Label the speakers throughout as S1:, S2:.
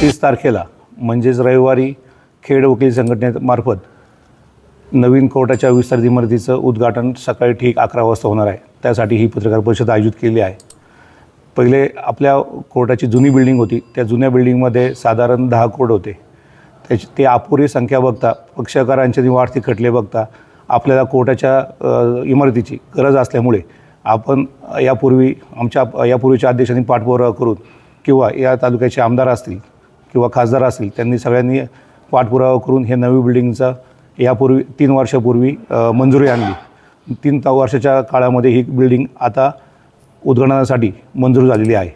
S1: तीस तारखेला म्हणजेच रविवारी खेड वकील संघटनेमार्फत नवीन कोर्टाच्या विस्तारित इमारतीचं उद्घाटन सकाळी ठीक अकरा वाजता होणार आहे. त्यासाठी ही पत्रकार परिषद आयोजित केली आहे. पहिले आपल्या कोर्टाची जुनी बिल्डिंग होती. त्या जुन्या बिल्डिंगमध्ये साधारण दहा कोर्ट होते. त्याची ते अपुरी संख्या बघता पक्षकारांचे आणि वाढती खटले बघता आपल्याला कोर्टाच्या इमारतीची गरज असल्यामुळे आपण यापूर्वी आमच्या यापूर्वीच्या अध्यक्षांनी पाठपुरावा करून किंवा या तालुक्याचे आमदार असतील किंवा खासदार असतील त्यांनी सगळ्यांनी पाठपुरावा करून हे नवी बिल्डिंगचा यापूर्वी तीन वर्षापूर्वी मंजुरी आणली. तीन वर्षाच्या काळामध्ये ही बिल्डिंग आता उद्घाटनासाठी मंजूर झालेली आहे.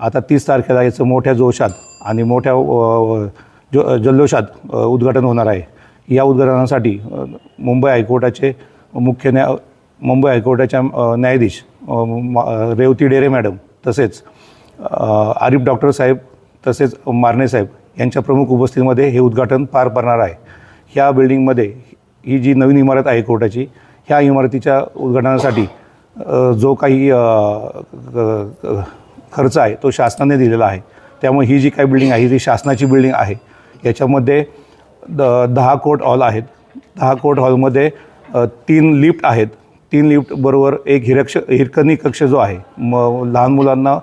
S1: आता तीस तारखेला याचं मोठ्या जोशात आणि मोठ्या जो जल्लोषात उद्घाटन होणार आहे. या उद्घाटनासाठी मुंबई हायकोर्टाचे मुख्य न्याय मुंबई हायकोर्टाच्या न्यायाधीश रेवती डेरे मॅडम तसेच आरिफ डॉक्टर साहेब तसेच मारणे साहेब यांच्या प्रमुख उपस्थितीमध्ये हे उद्घाटन पार पडणार आहे. ह्या बिल्डिंगमध्ये ही जी नवीन इमारत आहे कोर्टाची ह्या इमारतीच्या उद्घाटनासाठी जो काही खर्च आहे तो शासनाने दिलेला आहे. त्यामुळे ही जी काही बिल्डिंग आहे ही शासनाची बिल्डिंग आहे याच्यामध्ये द दहा कोर्ट हॉल आहेत. दहा कोर्ट हॉलमध्ये तीन लिफ्ट आहेत. तीन लिफ्ट बरोबर एक हिरक्ष हिरकणी कक्ष जो आहे म लहान मुलांना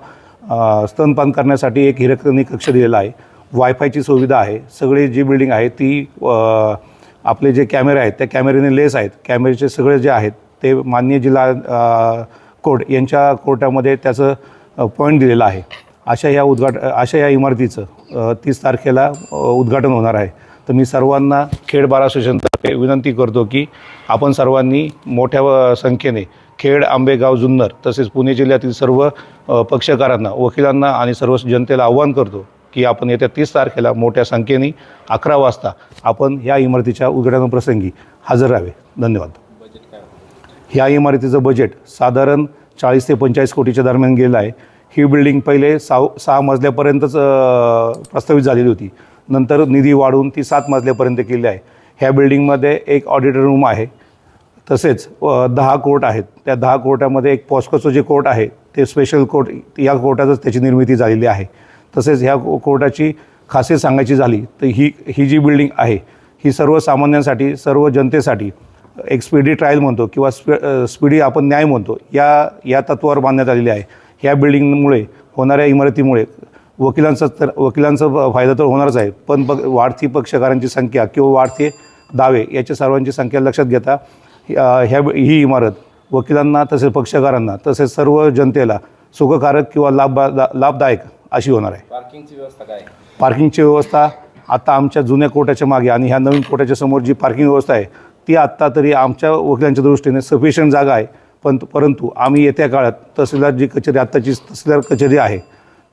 S1: स्तनपान करण्यासाठी एक हिरकणी कक्ष दिलेला आहे. वायफायची सुविधा आहे. सगळी जी बिल्डिंग आहे ती आपले जे कॅमेरे आहेत त्या कॅमेऱ्याने लेस आहेत. कॅमेरेचे सगळे जे आहेत ते माननीय जिल्हा कोर्ट यांच्या कोर्टामध्ये त्याचं पॉईंट दिलेलं आहे. अशा या उद्घाट अशा या इमारतीचं तीस तारखेला उद्घाटन होणार आहे. तर मी सर्वांना खेड बार असोसिएशनतर्फे विनंती करतो की आपण सर्वांनी मोठ्या संख्येने खेड आंबेगाव जुन्नर तसेच पुणे जिल्ह्यातील सर्व पक्षकारांना वकिलांना आणि सर्व जनतेला आव्हान करतो की आपण येत्या तीस तारखेला मोठ्या संख्येने अकरा वाजता आपण या इमारतीच्या उद्घाटनाप्रसंगी हजर राहावे. धन्यवाद. ह्या इमारतीचं बजेट साधारण चाळीस ते पंचेचाळीस कोटीच्या दरम्यान गेलं आहे. ही बिल्डिंग पहिले साव सहा मजल्यापर्यंतच प्रस्तावित झालेली होती. नंतर निधी वाढवून ती सात मजल्यापर्यंत केली आहे. ह्या बिल्डिंगमध्ये एक ऑडिटर रूम आहे. तसेच दहा कोर्ट आहेत. त्या दहा कोर्टामध्ये एक पॉस्कोचं जे कोर्ट आहे ते स्पेशल कोर्ट या कोर्टातच त्याची निर्मिती झालेली आहे. तसेच ह्या को- कोर्टाची खासियत सांगायची झाली तर ही ही जी बिल्डिंग आहे ही सर्वसामान्यांसाठी सर्व जनतेसाठी एक स्पीडी ट्रायल म्हणतो किंवा स्पी स्पीडी आपण न्याय म्हणतो या या तत्वावर बांधण्यात आलेली आहे. ह्या बिल्डिंगमुळे होणाऱ्या इमारतीमुळे वकिलांचा तर वकिलांचा फायदा तर होणारच आहे पण बघ वाढती पक्षकारांची संख्या किंवा वाढते दावे याच्या सर्वांची संख्या लक्षात घेता ह्या ही इमारत वकिलांना तसेच पक्षकारांना तसेच सर्व जनतेला सुखकारक किंवा लाभ लाभदायक अशी होणार आहे
S2: पार्किंगची व्यवस्था काय?
S1: पार्किंगची व्यवस्था आता आमच्या जुन्या कोर्टाच्या मागे आणि ह्या नवीन कोर्टाच्या समोर जी पार्किंग व्यवस्था आहे ती आत्ता तरी आमच्या वकिलांच्या दृष्टीने सफिशियंट जागा आहे पण परंतु आम्ही येत्या काळात तहसीलदार जी कचेरी आत्ताची तहसीलदार कचेरी आहे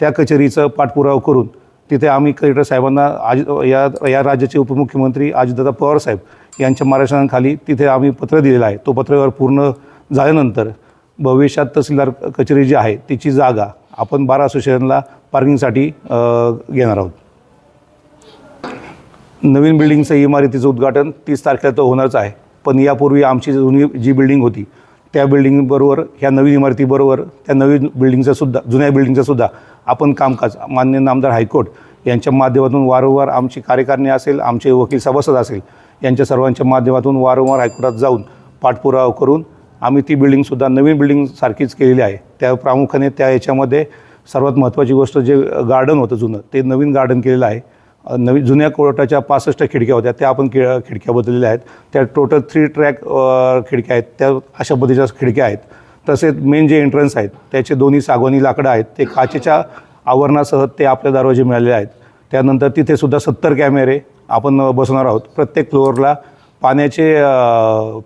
S1: त्या कचेरीचं पाठपुरावा करून तिथे आम्ही कलेक्टर साहेबांना आज या या राज्याचे उपमुख्यमंत्री अजितदादा पवार साहेब यांच्या मार्गदर्शनाखाली तिथे आम्ही पत्र दिलेलं आहे. तो पत्रव्यवहार पूर्ण झाल्यानंतर भविष्यात तहसीलदार कचेरी जी आहे तिची जागा आपण बारा असोसिएशनला पार्किंगसाठी घेणार आहोत. नवीन बिल्डिंगचं इमारतीचं उद्घाटन तीस तारखेला तर होणारच आहे. पण यापूर्वी आमची जुनी जी बिल्डिंग होती त्या बिल्डिंगबरोबर ह्या नवीन इमारतीबरोबर त्या नवीन बिल्डिंगचं सुद्धा जुन्या बिल्डिंगचं सुद्धा आपण कामकाज मान्य नामदार हायकोर्ट यांच्या माध्यमातून वारंवार आमची कार्यकारिणी असेल आमचे वकील सभासद असेल यांच्या सर्वांच्या माध्यमातून वारंवार हायकोर्टात जाऊन पाठपुरावा करून आम्ही ती बिल्डिंगसुद्धा नवीन बिल्डिंगसारखीच केलेली आहे. त्या प्रामुख्याने त्या याच्यामध्ये सर्वात महत्त्वाची गोष्ट जे गार्डन होतं जुनं ते नवीन गार्डन केलेलं आहे. नवीन जुन्या कोर्टाच्या पासष्ट खिडक्या होत्या त्या आपण खि खिडक्या बदललेल्या आहेत. त्या टोटल थ्री ट्रॅक खिडक्या आहेत. त्या अशा पद्धतीच्या खिडक्या आहेत. तसेच मेन जे एंट्रन्स आहेत त्याचे दोन्ही सागवानी लाकडं आहेत. ते काचेच्या आवरणासह ते आपल्या दरवाजे मिळालेले आहेत. त्यानंतर तिथेसुद्धा सत्तर कॅमेरे आपण बसवणार आहोत. प्रत्येक फ्लोअरला पाण्याचे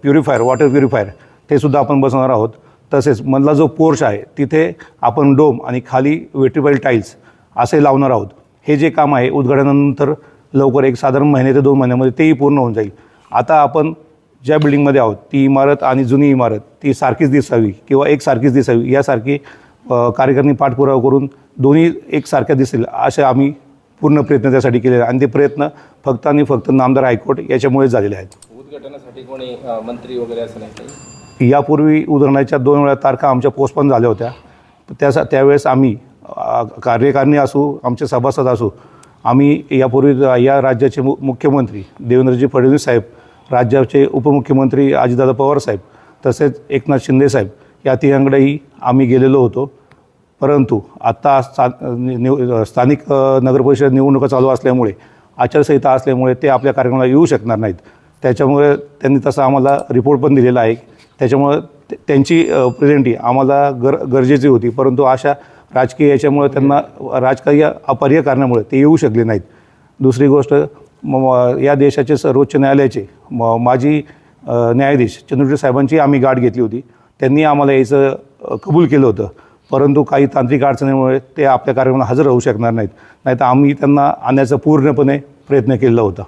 S1: प्युरिफायर वॉटर प्युरिफायर ते सुद्धा आपण बसवणार आहोत. तसेच मधला जो पोर्च आहे तिथे आपण डोम आणि खाली वेट्रिफाईल टाईल्स असे लावणार आहोत. हे जे काम आहे उद्घाटनानंतर लवकर एक साधारण महिने ते दोन महिन्यामध्ये तेही पूर्ण होऊन जाईल. आता आपण ज्या बिल्डिंगमध्ये आहोत ती इमारत आणि जुनी इमारत ती सारखीच दिसावी किंवा एक सारखीच दिसावी यासारखी कार्यकर्णी पाठपुरावा करून दोन्ही एकसारख्या दिसेल असे आम्ही पूर्ण प्रयत्न त्यासाठी केलेले आणि ते प्रयत्न फक्त आणि फक्त नामदार हायकोर्ट याच्यामुळेच झालेले आहेत.
S2: उद्घाटनासाठी कोणी मंत्री वगैरे असं नाही
S1: यापूर्वी उदाहरणाच्या दोन वेळा तारखा आमच्या पोस्टपोन झाल्या होत्या. त्या त्यावेळेस आम्ही कार्यकारिणी असू आमचे सभासद असू आम्ही यापूर्वी या राज्याचे मु मुख्यमंत्री देवेंद्रजी फडणवीस साहेब राज्याचे उपमुख्यमंत्री अजितदादा पवार साहेब तसेच एकनाथ शिंदे साहेब या तिघांकडेही आम्ही गेलेलो होतो. परंतु आत्ता स्था निव स्थानिक नगरपरिषद निवडणुका चालू असल्यामुळे आचारसंहिता असल्यामुळे ते आपल्या कार्यक्रमाला येऊ शकणार नाहीत. त्याच्यामुळे त्यांनी तसा आम्हाला रिपोर्ट पण दिलेला आहे. त्याच्यामुळं त्यांची प्रेझेंटी आम्हाला गर गरजेची होती. परंतु अशा राजकीय याच्यामुळे त्यांना राजकीय अपरिय कारणामुळे ते येऊ शकले नाहीत. दुसरी गोष्ट म या देशाचे सर्वोच्च न्यायालयाचे म माजी न्यायाधीश चंद्रचूड साहेबांची आम्ही गाठ घेतली होती. त्यांनी आम्हाला यायचं कबूल केलं होतं. परंतु काही तांत्रिक अडचणीमुळे ते आपल्या कार्यक्रमाला हजर राहू शकणार नाहीत. नाहीतर आम्ही त्यांना आणण्याचा पूर्णपणे प्रयत्न केलेला होता.